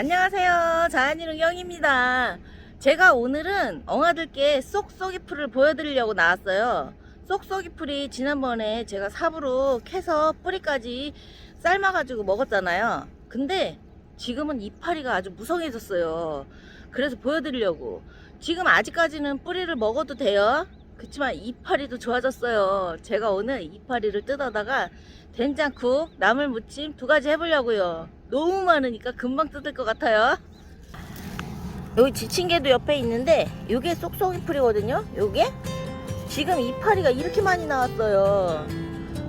안녕하세요. 자연이루경입니다. 제가 오늘은 엉아들께 쏙쏙이 풀을 보여드리려고 나왔어요. 쏙쏙이 풀이 지난번에 제가 삽으로 캐서 뿌리까지 삶아가지고 먹었잖아요. 근데 지금은 이파리가 아주 무성해졌어요. 그래서 보여드리려고. 지금 아직까지는 뿌리를 먹어도 돼요. 그렇지만 이파리도 좋아졌어요. 제가 오늘 이파리를 뜯어다가 된장국, 나물 무침 두 가지 해보려고요. 너무 많으니까 금방 뜯을 것 같아요. 여기 지친개도 옆에 있는데 요게 쏙쏙이 풀이거든요. 요게 지금 이파리가 이렇게 많이 나왔어요.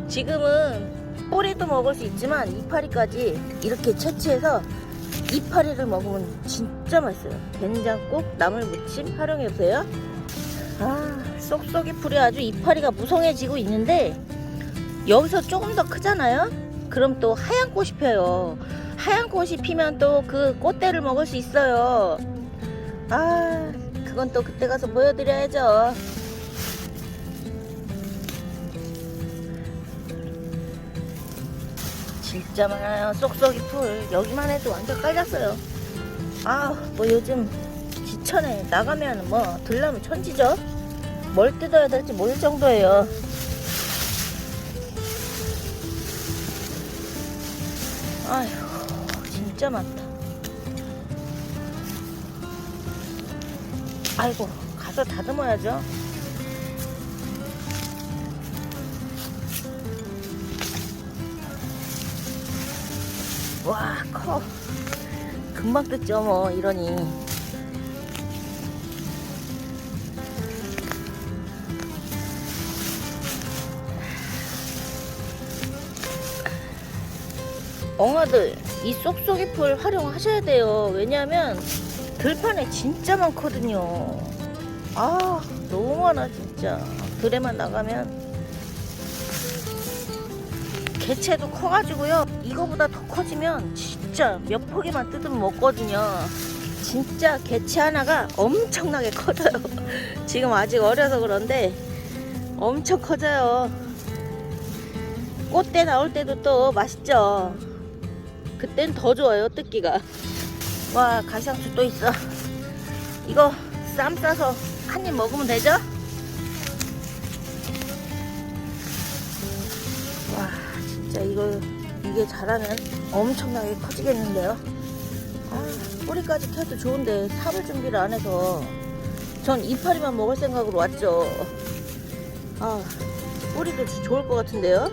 지금은 뿌리도 먹을 수 있지만 이파리까지 이렇게 채취해서 이파리를 먹으면 진짜 맛있어요. 된장국, 나물 무침 활용해 보세요. 아, 쏙쏙이 풀이 아주 이파리가 무성해지고 있는데 여기서 조금 더 크잖아요? 그럼 또 하얀 꽃이 펴요. 하얀 꽃이 피면 또 그 꽃대를 먹을 수 있어요. 아, 그건 또 그때 가서 보여드려야죠. 진짜 많아요. 쏙쏙이 풀. 여기만 해도 완전 깔렸어요. 아, 뭐 요즘 지천에 나가면 뭐 들라면 천지죠? 뭘 뜯어야 될지 모를 정도예요. 아휴, 진짜 많다. 아이고, 가서 다듬어야죠. 와, 커. 금방 뜯죠, 뭐, 이러니. 엉아들 이 쏙쏙이 풀 활용하셔야 돼요. 왜냐하면 들판에 진짜 많거든요. 아 너무 많아 진짜. 들에만 나가면. 개체도 커가지고요. 이거보다 더 커지면 진짜 몇 포기만 뜯으면 먹거든요. 진짜 개체 하나가 엄청나게 커져요. 지금 아직 어려서 그런데 엄청 커져요. 꽃대 나올 때도 또 맛있죠 그땐 더 좋아요 뜯기가. 와 가시향초 또 있어. 이거 쌈 싸서 한 입 먹으면 되죠? 와 진짜 이거 이게 자라면 엄청나게 커지겠는데요? 아 뿌리까지 캐도 좋은데 삽을 준비를 안 해서. 전 이파리만 먹을 생각으로 왔죠. 아 뿌리도 좋을 것 같은데요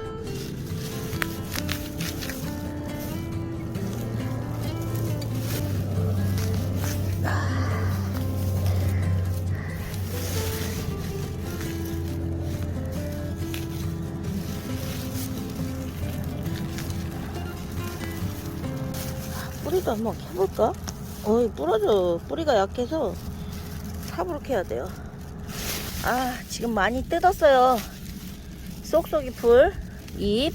뿌리도 한번 캐볼까? 어이 부러져 뿌리가 약해서 삽으로 캐야 돼요. 아 지금 많이 뜯었어요. 쏙쏙이 풀 잎.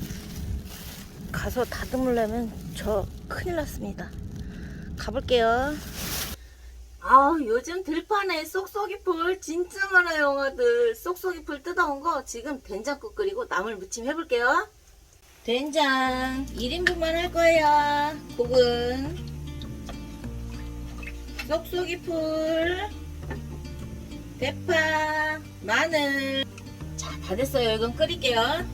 가서 다듬으려면 저 큰일 났습니다. 가볼게요. 아 요즘 들판에 쏙쏙이 풀 진짜 많아요 영화들. 쏙쏙이 풀 뜯어온 거 지금 된장국 끓이고 나물 무침 해볼게요 된장 1인분만 할 거예요. 국은 쏙쏙이 풀, 대파, 마늘. 자, 다 됐어요. 이건 끓일게요.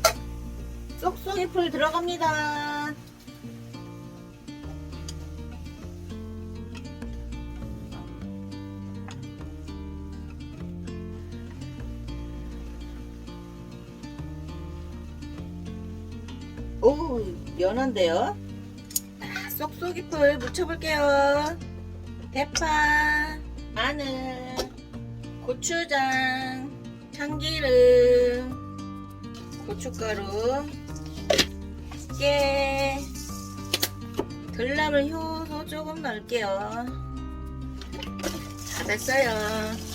쏙쏙이 풀 들어갑니다. 오, 연한데요? 아, 쏙쏙이 풀 묻혀볼게요. 대파, 마늘, 고추장, 참기름, 고춧가루, 깨, 들나물 효소 조금 넣을게요. 다 됐어요.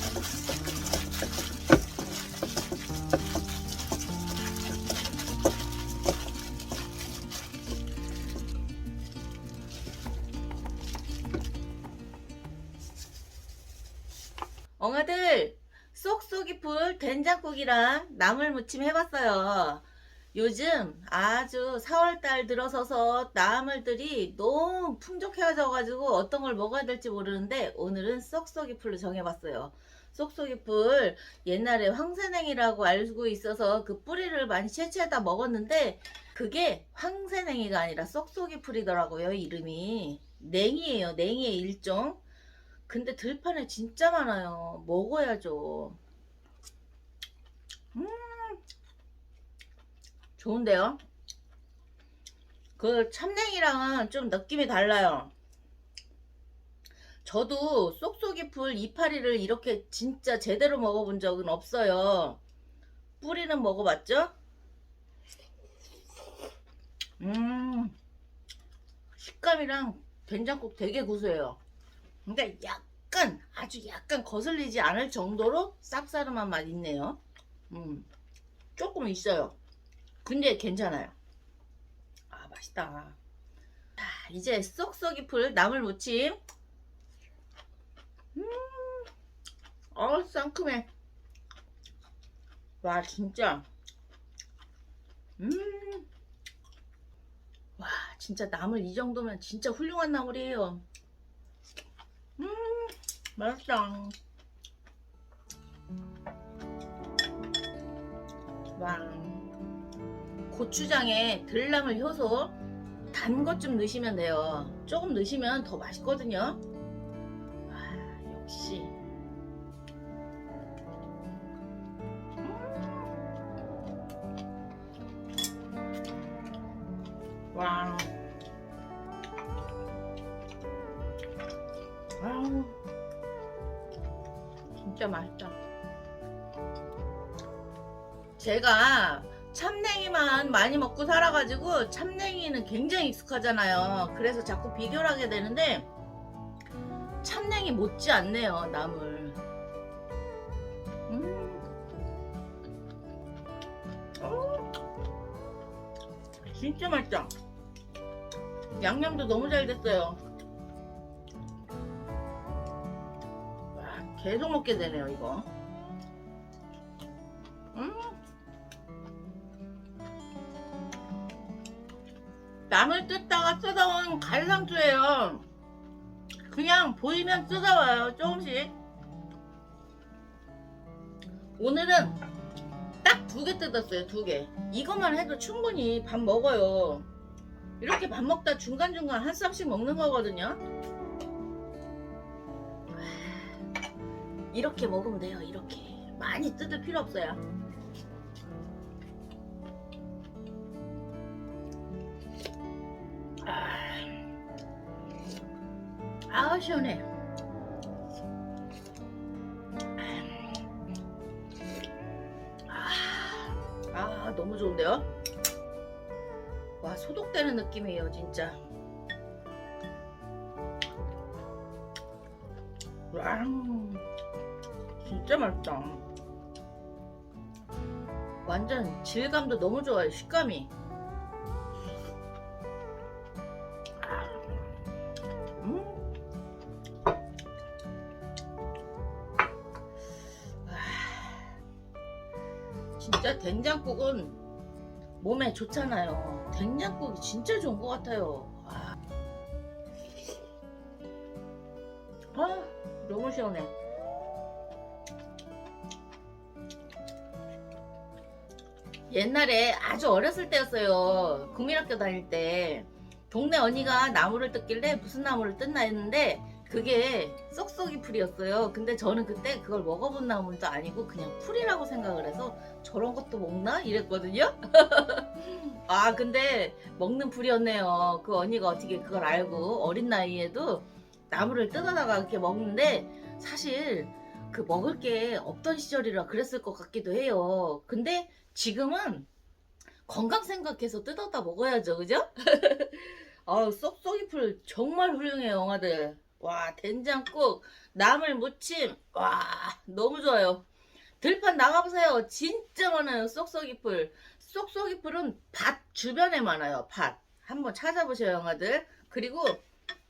엉아들 쏙쏙 이 풀 된장국이랑 나물 무침 해봤어요. 요즘 아주 4월달 들어서서 나물들이 너무 풍족해져가지고 어떤 걸 먹어야 될지 모르는데 오늘은 쏙쏙이 풀로 정해봤어요. 쏙쏙이 풀 옛날에 황새냉이라고 알고 있어서 그 뿌리를 많이 채취해다 먹었는데 그게 황새냉이가 아니라 쏙쏙이 풀이더라고요 이름이 냉이에요 냉이의 일종 근데 들판에 진짜 많아요 먹어야죠 음 좋은데요? 그 참냉이랑은 좀 느낌이 달라요. 저도 쏙쏙이 풀 이파리를 이렇게 진짜 제대로 먹어본 적은 없어요. 뿌리는 먹어봤죠? 음, 식감이랑 된장국 되게 고소해요. 그러니까 약간, 아주 약간 거슬리지 않을 정도로 쌉싸름한 맛 있네요. 음, 조금 있어요. 근데 괜찮아요. 아 맛있다. 자 이제 쏙쏙 이 풀 나물 무침. 음, 어 상큼해. 와 진짜. 음, 와 진짜 나물 이 정도면 진짜 훌륭한 나물이에요. 음, 맛있다. 와. 고추장에 들나물 효소 단 것 좀 넣으시면 돼요. 조금 넣으시면 더 맛있거든요. 진짜 맛있다. 제가 참냉이만 많이 먹고 살아가지고 참냉이는 굉장히 익숙하잖아요. 그래서 자꾸 비교를 하게 되는데 참냉이 못지 않네요, 나물. 음. 어. 진짜 맛있다. 양념도 너무 잘 됐어요. 계속 먹게 되네요, 이거. 음. 남을 뜯다가 뜯어온 갈상추예요. 그냥 보이면 뜯어와요. 조금씩. 오늘은 딱 두 개 뜯었어요. 두 개. 이것만 해도 충분히 밥 먹어요. 이렇게 밥 먹다 중간중간 한 쌈씩 먹는 거거든요. 이렇게 먹으면 돼요. 이렇게. 많이 뜯을 필요 없어요. 아, 시원해. 아, 아, 너무 좋은데요? 와, 소독되는 느낌이에요, 진짜. 와, 진짜 맛있다. 완전 질감도 너무 좋아요, 식감이. 음. 아, 진짜 된장국은 몸에 좋잖아요. 된장국이 진짜 좋은 것 같아요. 아, 아, 너무 시원해. 옛날에 아주 어렸을 때였어요. 국민학교 다닐 때. 동네 언니가 나무를 뜯길래 무슨 나무를 뜯나 했는데 그게 쏙쏙이 풀이었어요. 근데 저는 그때 그걸 먹어본 나무도 아니고 그냥 풀이라고 생각을 해서 저런 것도 먹나? 이랬거든요. 아, 근데 먹는 풀이었네요. 그 언니가 어떻게 그걸 알고 어린 나이에도 나무를 뜯어다가 이렇게 먹는데 사실 그 먹을 게 없던 시절이라 그랬을 것 같기도 해요. 근데 지금은 건강 생각해서 뜯어다 먹어야죠, 그죠? 아우, 쏙쏙이 풀 정말 훌륭해요, 영화들. 와, 된장국, 나물 무침, 와, 너무 좋아요. 들판 나가보세요. 진짜 많아요, 쏙쏙이 풀. 쏙쏙이 풀은 밭 주변에 많아요, 밭. 한번 찾아보세요, 영화들. 그리고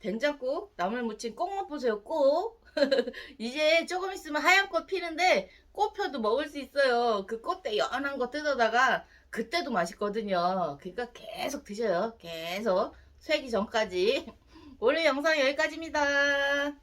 된장국, 나물 무침 꼭 맛보세요, 꼭. 이제 조금 있으면 하얀 꽃 피는데 꽃 펴도 먹을 수 있어요. 그 꽃대 연한 거 뜯어다가 그때도 맛있거든요. 그러니까 계속 드셔요. 계속 쇠기 전까지. 오늘 영상 여기까지입니다.